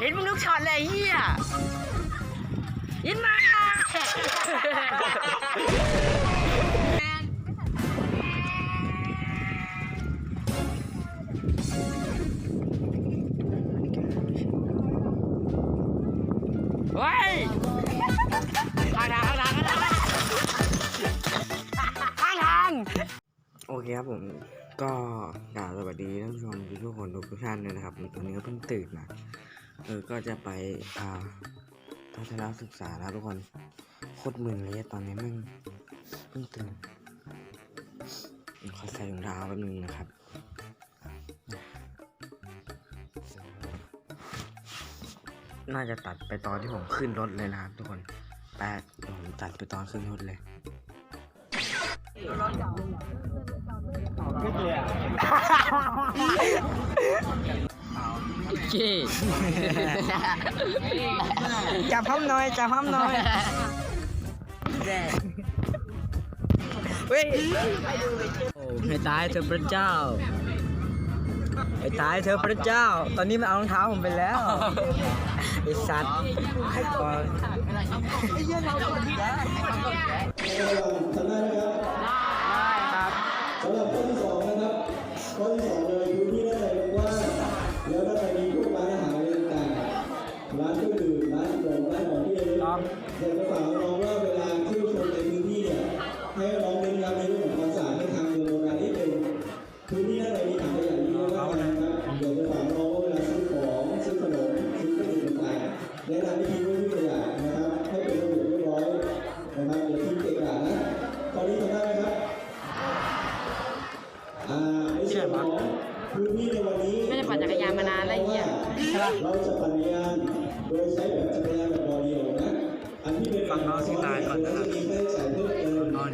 เห็นมึงทุกช็อตเลยเฮียยินมาเฮ้ยทางทางทางทางทางทางทางโอเคครับผมก็กล่าวสวัสดีท่านผู้ชมทุกคนทุกท่านเลยนะครับตอนนี้ก็เพิ่งตื่นมา เออก็จะไปอ่าทัศนศึกษาแล้วทุกคนโคตรมึนเลยตอนนี้แม่งเพิ่งตื่นขอใส่รองเท้าแป๊บนึงนะครับน่าจะตัดไปตอนที่ผมขึ้นรถเลยนะครับทุกคนแปดเดี๋ยวผมตัดไปตอนขึ้นรถเลยเก้ จับห้ามน้อยจับห้ามน้อยเฮ้ยให้ตายเธอพระเจ้าไอ้ตายเธอพระเจ้า ตอนนี้มันเอารองเท้าผมไปแล้วไอ้สัตว์ให้ก่อนสำหรับข้อที่สองนะครับข้อที่สองเลย สากจะฝากน้อง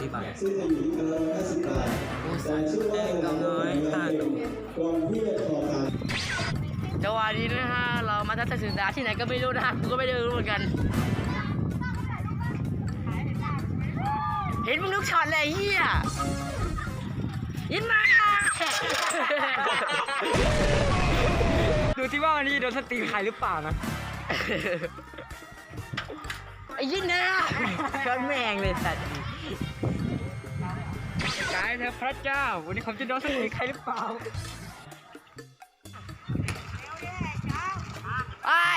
ติมน้องที่ตายซึ่งจะอยู่ที่คันละห้าสิบบาทแต่ชื่อว่าเราน้อยตายก่อนที่จะขอทานจังหวะนี้นะฮะเรามาทัศนศึกษาที่ไหนก็ไม่รู้นะฮะกูก็ไม่ได้รู้เหมือนกัน เห็นมึงทุกช็อตเลยไอ้เฮียยินมาดูที่ว่าวันนี้โดนสตรีมใครหรือเปล่านะไอ้ยินนะก็แม่งเลยสัตว์ กายเธอพระเจ้า วันนี้ผมจะโดนสตรีมใครหรือเปล่าไอ้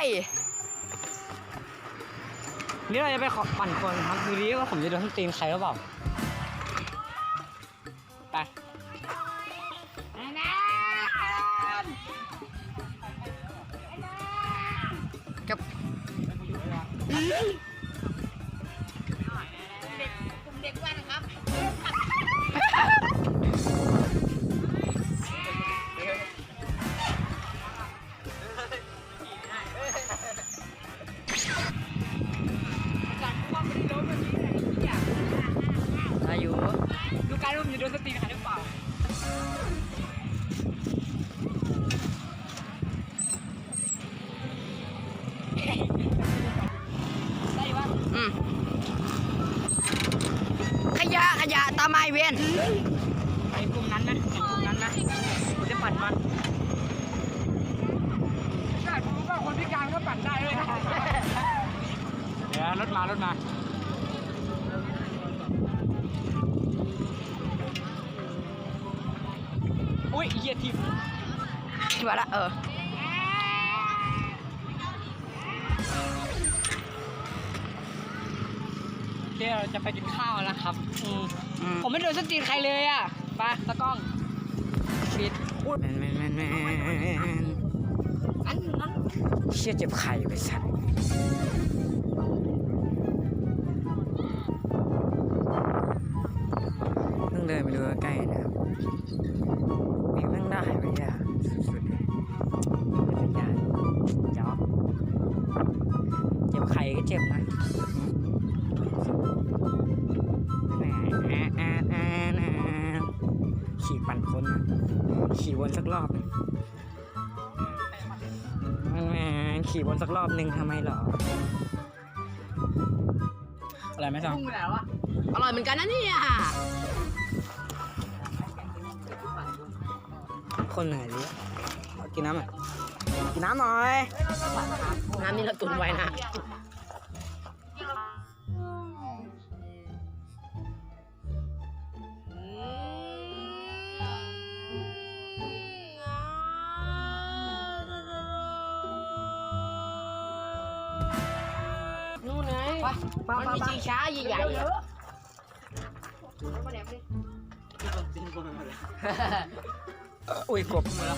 นี่เราจะไปขอปั่นคนครับดูดิว่าผมจะโดนสตรีมใครหรือเปล่า ไปกับ อยู่ดูการว่าผมจะโดนสตรีมใครหรือเปล่าอืมขยะขยะตามไม้เวียน ไอ้กลุ่มนั้นนะไอ้กลุ่มนั้นนะผมจะปั่นมันใช่ผมว่าคนพิการก็ปั่นได้เลยเดี๋ยวรถมารถมา อุ้ยเหี้ยทิพ ที่ว่าละเออเดี๋ยวเราจะไปกินข้าวนะครับอืมอืมผมไม่โดนสตรีนใครเลยอะไปตะกล้องปิดแมนแมนแมนแมนเชี่ยเจ็บไข่ไปสัตว์ต้องเดินไปดูใกล้ๆนะครับมีนั่งได้ไหมเนี่ยสุด เจ็บไข่ก็เจ็บนะแหน่แอะแอะแอะแอะขี่ปั่นคนนะขี่วนสักรอบหนึงแหมขี่วนสักรอบหนึ่งทำไมหรออะไรไหมซังอร่อยเหมือนกันนะเนี่ยคนเหนื่อยดิขอกินน้ำอะ กินน้ำหน่อย น้ำนี่เราตุนไว้นะนู่นไงมันมีชิงช้าใหญ่ๆอะอุ้ยกบเฮ้ย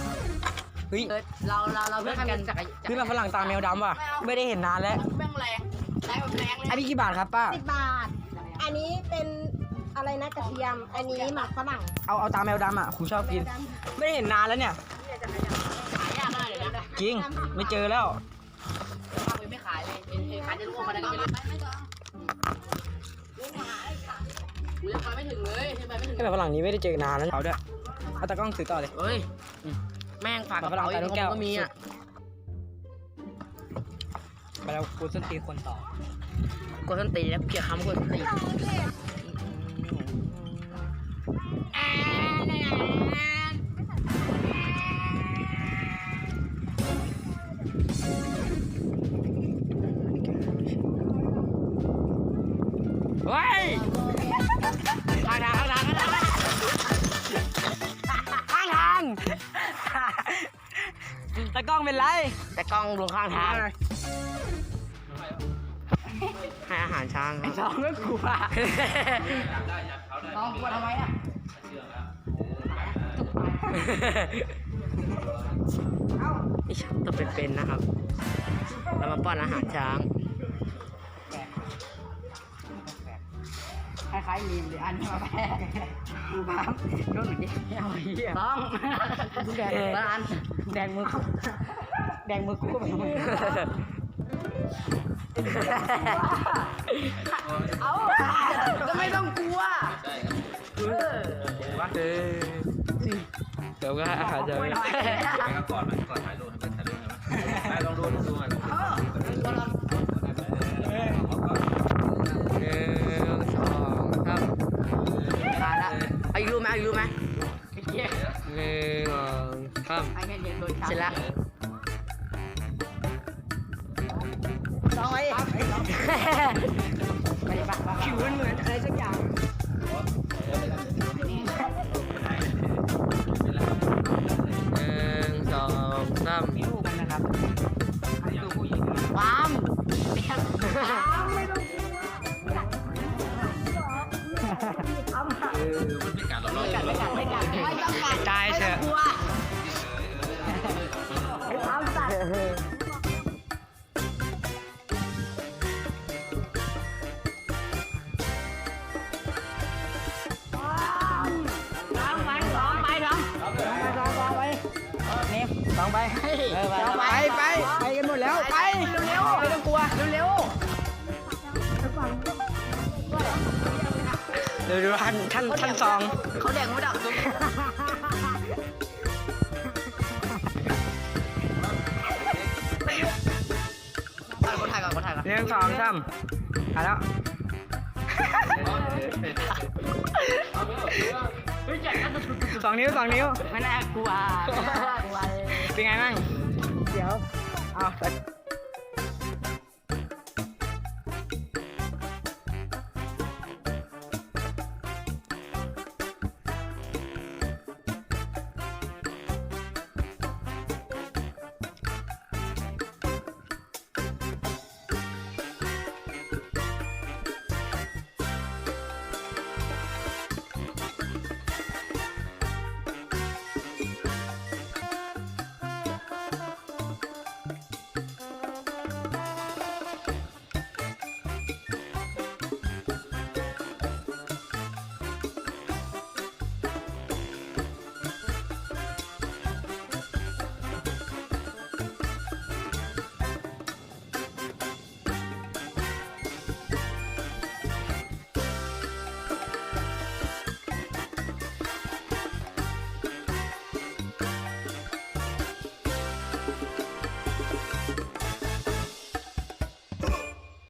เออเราเราเราเพื่อนกันจักรคือเราฝรั่งตาแมวดำว่ะ ไม่ได้เห็นนานแล้ว แม่งแรงแรงแบบแรงเลยอันนี้กี่บาทครับป้า สิบบาท อันนี้เป็นอะไรนะกระเทียม อันนี้หมักฝรั่งเอาเอาตาแมวดำอะ ผมชอบกิน ไม่ได้เห็นนานแล้วเนี่ย ขายยากมากเลยนะจริง ไม่เจอแล้วภาพไม่ขายเลยเห็นเห็นขายจะรู้มาได้ก็ไม่รู้ไม่ต้องกูยังไปไม่ถึงเลยยังไปไม่ถึงไอ้แบบฝรั่งนี้ไม่ได้เจอนานแล้วเขาด้วยเอาตากล้องถือต่อเลย เฮ้ย แม่งฝากกระเป๋าอีกของผมก็มีอะไปแล้วกูส้นตีนคนต่อกดส้นตีนแล้วเกี่ยวคำกดส้นตี กล้องเป็นไร แต่กล้องลงข้างทางให้อาหารช้างครับน้องก็กลัวน้องกลัวทำไมอะนี่ช้างตัวเป็นๆนะครับ เรามาป้อนอาหารช้างคล้ายๆลีมเลยอันนี้มาแพ้ กูบ้ามโดนหนึ่งดิเอาเหี้ยต้องแดงร้านแดงมือเขาแดงมือกูก็ไปทำไมเอาก็ไม่ต้องกลัวเออเดี๋ยวก็ให้อาหารจะก่อนไหมก่อนถ่ายรูปให้เป็นถ่ายรูปให้ลองดูลองดูอะหนึ่ องสามเสร็จแล้ว เร็วๆไม่ต้องกลัวเร็วเดี๋ยวดูท่านท่านท่านสองๆเขาแดงไม่ดับตรงคนถ่ายก่อนคนถ่ายก่อนหนึ่งสองสามถ่ายแล้วสองนิ้วสองนิ้วไม่น่ากลัวไม่น่ากลัวเลยเป็นไงบ้างเดี๋ยวเอา